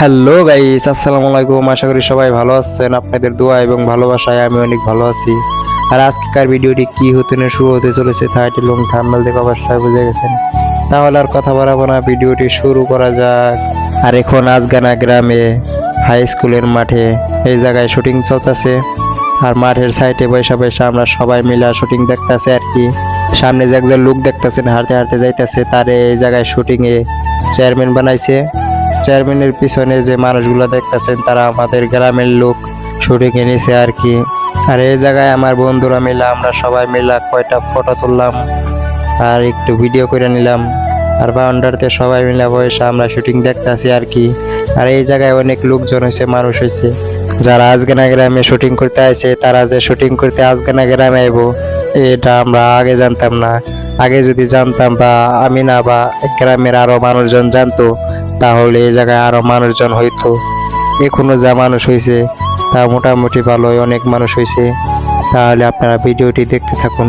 Hello guys আসসালামু আলাইকুম। আশা করি সবাই ভালো আছেন। আপনাদের দোয়া এবং ভালোবাসায় আমি অনেক ভালো আছি। আর আজকেকার ভিডিওটি কি হতে না শুরু হতে চলেছে টাইটেল এবং থাম্বনেল দেখে অবশ্যই বুঝে গেছেন। তাহলে আর কথা বাড়াবো না, ভিডিওটি শুরু করা যাক। আর এখন আজগানা গ্রামে হাই স্কুলের মাঠে, এই জায়গায় শুটিং চলতেছে। আর মাঠের সাইডে বৈশা বৈশা আমরা সবাই মিলে শুটিং দেখতেছে আর কি। সামনে যে একজন লোক দেখতেছেন, হাঁটতে হাঁটতে যাইতেছে, তারে এই জায়গায় শুটিং এ চেয়ারম্যান বানাইছে। চেয়ারম্যানের পিছনে যে মানুষগুলো দেখতেছেন, তারা আমাদের গ্রামের লোক। শুটিং এনেছে আর কি। আর এই জায়গায় আমার বন্ধুরা মিলে আমরা সবাই মিলে কয়টা ফটো তুললাম আর একটু ভিডিও করে নিলাম। আর বাউন্ডারতে সবাই মিলে বসে আমরা শুটিং দেখতেছি আর কি। আর এই জায়গায় অনেক লোকজন হয়েছে মানুষ হয়েছে যারা আজগানা গ্রামে শুটিং করতে আসে তারা যে শুটিং করতে আজগানা গ্রামে আইবো, এটা আমরা আগে জানতাম না। আগে যদি জানতাম বা আমি না বা গ্রামের আরও মানুষজন জানতো তাহলে এই জায়গায় আরও মানুষজন হইতো। এখনও যা মানুষ হয়েছে তা মোটামুটি ভালোই অনেক মানুষ হয়েছে তাহলে আপনারা ভিডিওটি দেখতে থাকুন।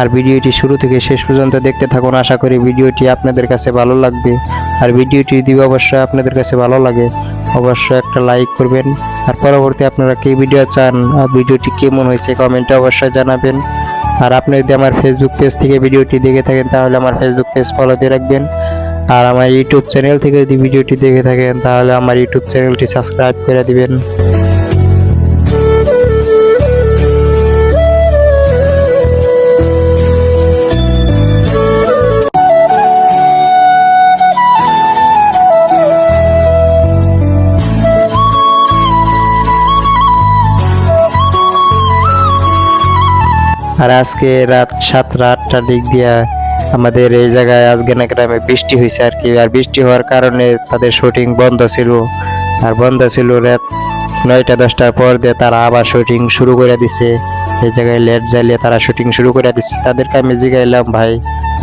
আর ভিডিওটি শুরু থেকে শেষ পর্যন্ত দেখতে থাকুন। আশা করি ভিডিওটি আপনাদের কাছে ভালো লাগবে। আর ভিডিওটি যদি অবশ্যই আপনাদের কাছে ভালো লাগে অবশ্যই একটা লাইক করবেন। আর পরবর্তী আপনারা কি ভিডিও চান ভিডিওটি কেমন হয়েছে কমেন্টে অবশ্যই জানাবেন। আর আপনি যদি আমার ফেসবুক পেজ থেকে ভিডিওটি দেখে থাকেন, তাহলে আমার ফেসবুক পেজ ফলো দিয়ে রাখবেন। আর আমার ইউটিউব চ্যানেল থেকে যদি ভিডিওটি দেখে থাকেন, তাহলে আমার ইউটিউব চ্যানেলটি সাবস্ক্রাইব করে দিবেন। আর আজকে রাত সাতটা আটটার দিক দিয়া আমাদের এই জায়গায় আজকে না গ্রামে বৃষ্টি হয়েছে আর কি। আর বৃষ্টি হওয়ার কারণে তাদের শুটিং বন্ধ ছিল। আর বন্ধ ছিল রাত নয়টা দশটার পর দিয়ে তারা আবার শুটিং শুরু করে দিছে। এই জায়গায় লেট জ্বালিয়ে তারা শুটিং শুরু করে দিচ্ছে তাদেরকে আমি জিগাইলাম, ভাই,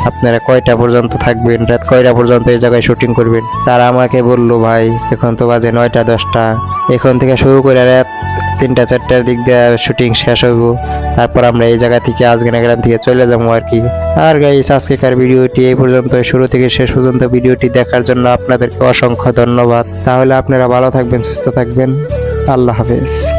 আপনারা কয়টা পর্যন্ত থাকবেন? রাত কয়টা পর্যন্ত এই জায়গায় শুটিং করবেন? তারা আমাকে বলল, ভাই, এখন তো বাজে নয়টা, দশটা। এখন থেকে শুরু করে রাত তিনটা, চারটার দিক দিয়ে শুটিং শেষ হইব। তারপর আমরা এই জায়গা থেকে আজগানা গ্রাম থেকে চলে যাব আর কি। আর গাইস আজকেকার ভিডিওটি এই পর্যন্ত। শুরু থেকে শেষ পর্যন্ত ভিডিওটি দেখার জন্য আপনাদেরকে অসংখ্য ধন্যবাদ। তাহলে আপনারা ভালো থাকবেন, সুস্থ থাকবেন। আল্লাহ হাফেজ।